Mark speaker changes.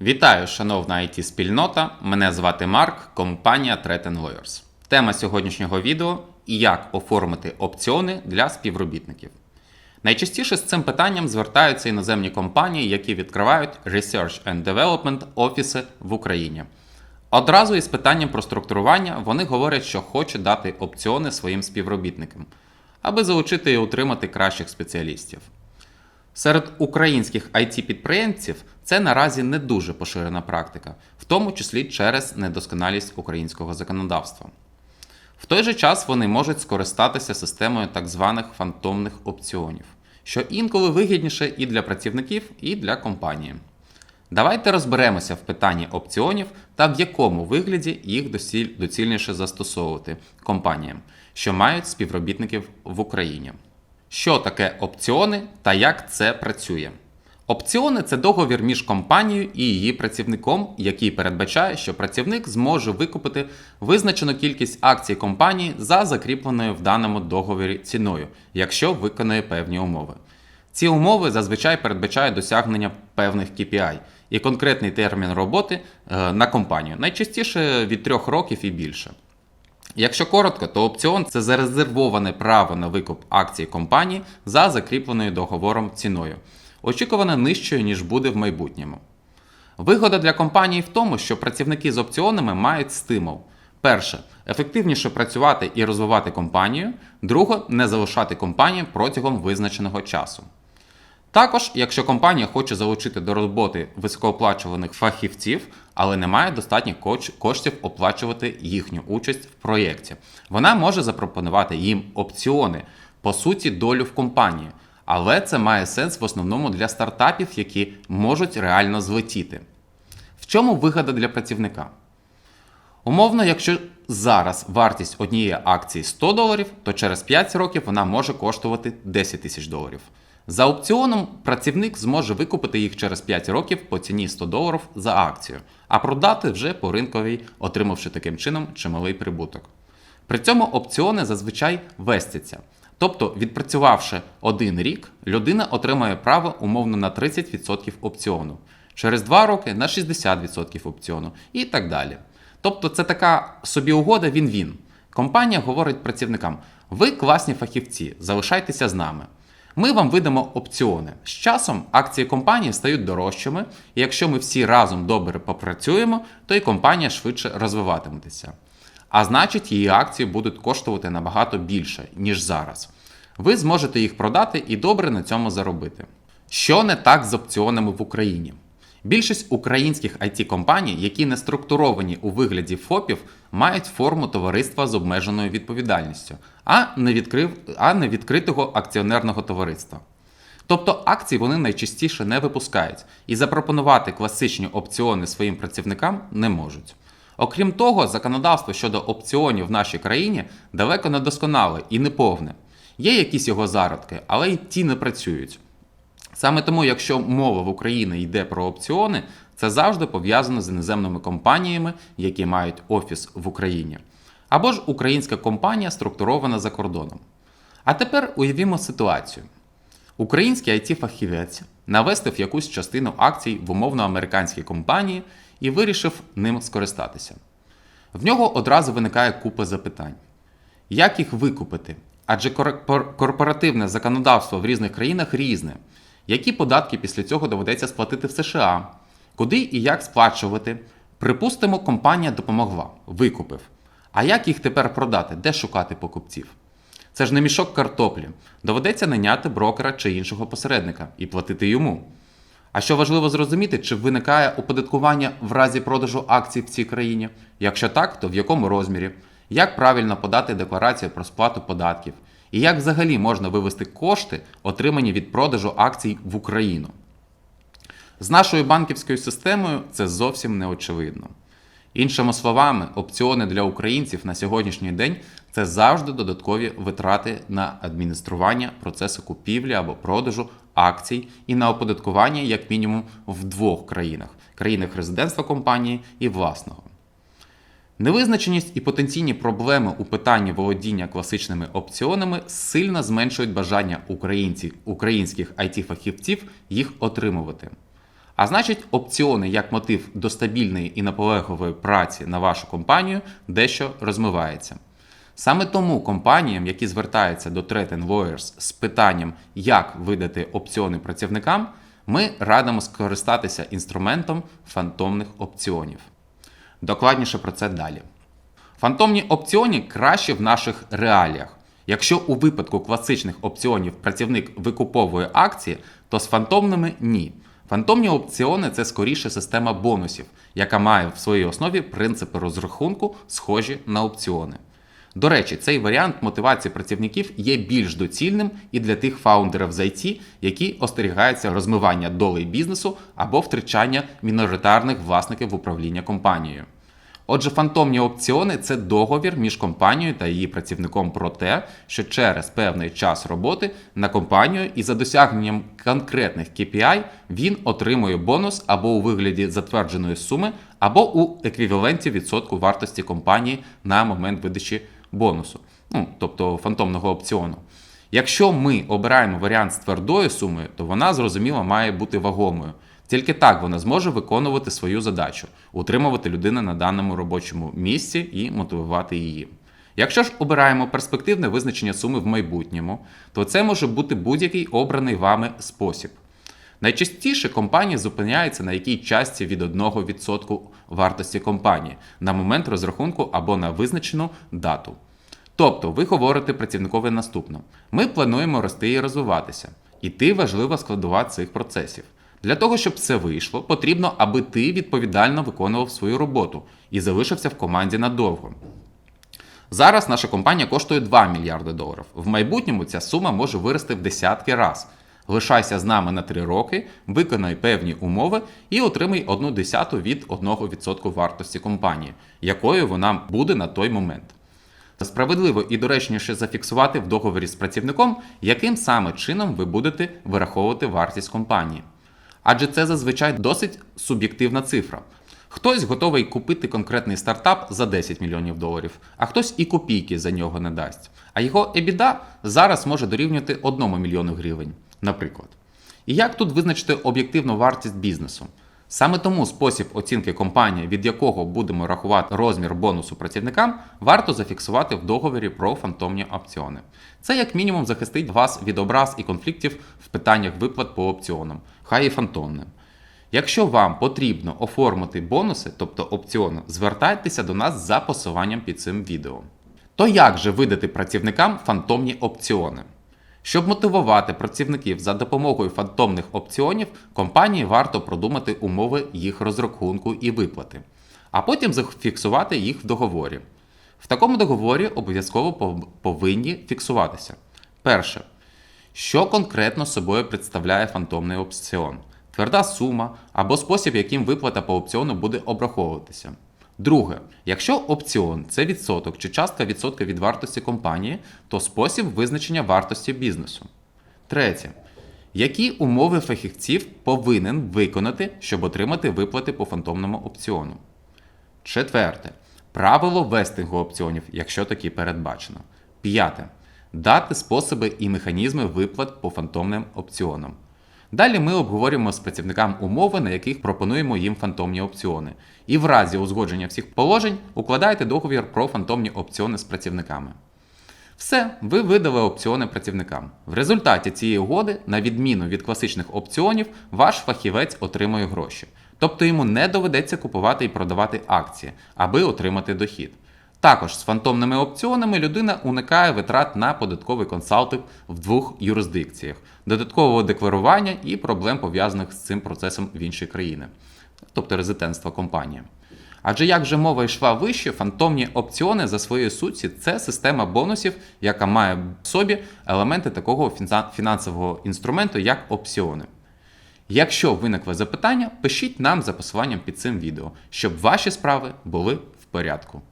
Speaker 1: Вітаю, шановна it спільнота Мене звати Марк, компанія Threat Lawyers. Тема сьогоднішнього відео як оформити опціони для співробітників. Найчастіше з цим питанням звертаються іноземні компанії, які відкривають Research and Development офіси в Україні. Одразу із питанням про структурування вони говорять, що хочуть дати опціони своїм співробітникам, аби залучити і утримати кращих спеціалістів. Серед українських it підприємців це наразі не дуже поширена практика, в тому числі через недосконалість українського законодавства. В той же час вони можуть скористатися системою так званих фантомних опціонів, що інколи вигідніше і для працівників, і для компанії. Давайте розберемося в питанні опціонів та в якому вигляді їх доцільніше застосовувати компаніям, що мають співробітників в Україні. Що таке опціони та як це працює? Опціони це договір між компанією і її працівником, який передбачає, що працівник зможе викупити визначену кількість акцій компанії за закріпленою в даному договорі ціною, якщо виконує певні умови. Ці умови зазвичай передбачають досягнення певних KPI і конкретний термін роботи е, на компанію, найчастіше від 3 років і більше. Якщо коротко, то опціон це зарезервоване право на викуп акцій компанії за закріпленою договором ціною, очікувано нижчою, ніж буде в майбутньому. Вигода для компанії в тому, що працівники з опціонами мають стимул. Перше, ефективніше працювати і розвивати компанію. Друге, не залишати компанію протягом визначеного часу. Також, якщо компанія хоче залучити до роботи високооплачуваних фахівців, але не має достатніх коштів оплачувати їхню участь в проєкті, вона може запропонувати їм опціони, по суті, долю в компанії. Але це має сенс в основному для стартапів, які можуть реально злетіти. В чому вигода для працівника? Умовно, якщо зараз вартість однієї акції 100 доларів, то через 5 років вона може коштувати 10 тисяч доларів. За опціоном працівник зможе викупити їх через 5 років по ціні 100 доларів за акцію, а продати вже по ринковій, отримавши таким чином чималий прибуток. При цьому опціони зазвичай вестяться. Тобто, відпрацювавши один рік, людина отримає право умовно на 30% опціону, через 2 роки на 60% опціону і так далі. Тобто, це така собі угода він-він. Компанія говорить працівникам: ви класні фахівці, залишайтеся з нами. Ми вам видамо опціони. З часом акції компанії стають дорожчими, і якщо ми всі разом добре попрацюємо, то і компанія швидше розвиватиметься. А значить, її акції будуть коштувати набагато більше, ніж зараз. Ви зможете їх продати і добре на цьому заробити. Що не так з опціонами в Україні? Більшість українських it компаній які не структуровані у вигляді ФОПів, мають форму товариства з обмеженою відповідальністю, а не, відкрив, а не відкритого акціонерного товариства. Тобто акції вони найчастіше не випускають і запропонувати класичні опціони своїм працівникам не можуть. Окрім того, законодавство щодо опціонів в нашій країні далеко не досконале і неповне. Є якісь його зародки, але й ті не працюють. Саме тому, якщо мова в Україні йде про опціони, це завжди пов'язано з іноземними компаніями, які мають офіс в Україні. Або ж українська компанія структурована за кордоном. А тепер уявімо ситуацію. Український IT-фахівець навестив якусь частину акцій в умовно американській компанії і вирішив ним скористатися. В нього одразу виникає купа запитань. Як їх викупити? Адже корпоративне законодавство в різних країнах різне. Які податки після цього доведеться сплатити в США? Куди і як сплачувати? Припустимо, компанія допомогла, викупив. А як їх тепер продати? Де шукати покупців? Це ж не мішок картоплі. Доведеться наняти брокера чи іншого посередника і платити йому. А що важливо зрозуміти, чи виникає оподаткування в разі продажу акцій в цій країні? Якщо так, то в якому розмірі? Як правильно подати декларацію про сплату податків? І як взагалі можна вивести кошти, отримані від продажу акцій в Україну? З нашою банківською системою це зовсім не очевидно. Іншими словами, опціони для українців на сьогоднішній день це завжди додаткові витрати на адміністрування процесу купівлі або продажу акцій і на оподаткування як мінімум в двох країнах країнах резидентства компанії і власного. Невизначеність і потенційні проблеми у питанні володіння класичними опціонами сильно зменшують бажання українців, українських it фахівців їх отримувати. А значить, опціони як мотив до стабільної і наполегливої праці на вашу компанію дещо розмивається. Саме тому компаніям, які звертаються до Threat Lawyers з питанням, як видати опціони працівникам, ми радимо скористатися інструментом фантомних опціонів. Докладніше про це далі. Фантомні опціони краще в наших реаліях. Якщо у випадку класичних опціонів працівник викуповує акції, то з фантомними ні. Фантомні опціони це скоріше система бонусів, яка має в своїй основі принципи розрахунку, схожі на опціони. До речі, цей варіант мотивації працівників є більш доцільним і для тих фаундерів з IT, які остерігаються розмивання долей бізнесу або втрачання міноритарних власників в управління компанією. Отже, фантомні опціони це договір між компанією та її працівником про те, що через певний час роботи на компанію і за досягненням конкретних KPI він отримує бонус або у вигляді затвердженої суми, або у еквіваленті відсотку вартості компанії на момент видачі бонусу, ну, тобто фантомного опціону. Якщо ми обираємо варіант з твердою сумою, то вона зрозуміло має бути вагомою. Тільки так вона зможе виконувати свою задачу, утримувати людину на даному робочому місці і мотивувати її. Якщо ж обираємо перспективне визначення суми в майбутньому, то це може бути будь-який обраний вами спосіб. Найчастіше компанії зупиняються на якій частці від 1% вартості компанії на момент розрахунку або на визначену дату. Тобто, ви говорите працівникові наступно: ми плануємо рости і розвиватися, і ти важлива складова цих процесів. Для того, щоб це вийшло, потрібно, аби ти відповідально виконував свою роботу і залишився в команді надовго. Зараз наша компанія коштує 2 мільярди доларів. В майбутньому ця сума може вирости в десятки раз. Лишайся з нами на 3 роки, виконай певні умови і отримай 1 десяту від 1% вартості компанії, якою вона буде на той момент. Справедливо і доречніше зафіксувати в договорі з працівником, яким саме чином ви будете вираховувати вартість компанії. Адже це зазвичай досить суб'єктивна цифра. Хтось готовий купити конкретний стартап за 10 мільйонів доларів, а хтось і копійки за нього не дасть. А його EBITDA зараз може дорівнювати 1 мільйону гривень, наприклад. І як тут визначити об'єктивну вартість бізнесу? Саме тому спосіб оцінки компанії, від якого будемо рахувати розмір бонусу працівникам, варто зафіксувати в договорі про фантомні опціони. Це як мінімум захистить вас від образ і конфліктів в питаннях виплат по опціонам, хай і фантомним. Якщо вам потрібно оформити бонуси, тобто опціони, звертайтеся до нас за посиланням під цим відео. То як же видати працівникам фантомні опціони? Щоб мотивувати працівників за допомогою фантомних опціонів, компанії варто продумати умови їх розрахунку і виплати, а потім зафіксувати їх в договорі. В такому договорі обов'язково повинні фіксуватися. Перше. Що конкретно собою представляє фантомний опціон? Тверда сума або спосіб, яким виплата по опціону буде обраховуватися. Друге, якщо опціон це відсоток чи частка відсотка від вартості компанії, то спосіб визначення вартості бізнесу. Третє. Які умови фахівців повинен виконати, щоб отримати виплати по фантомному опціону? Четверте. Правило вестингу опціонів, якщо такі передбачено. П'яте. Дати способи і механізми виплат по фантомним опціонам. Далі ми обговорюємо з працівникам умови, на яких пропонуємо їм фантомні опціони. І в разі узгодження всіх положень укладайте договір про фантомні опціони з працівниками. Все, ви видали опціони працівникам. В результаті цієї угоди, на відміну від класичних опціонів, ваш фахівець отримує гроші. Тобто йому не доведеться купувати і продавати акції, аби отримати дохід. Також з фантомними опціонами людина уникає витрат на податковий консалтинг в двох юрисдикціях, додаткового декларування і проблем пов'язаних з цим процесом в інші країни, тобто резидентство компанії. Адже як вже мова йшла вище, фантомні опціони за своєю суттю це система бонусів, яка має в собі елементи такого фінансового інструменту, як опціони. Якщо виникли запитання, пишіть нам за посиланням під цим відео, щоб ваші справи були в порядку.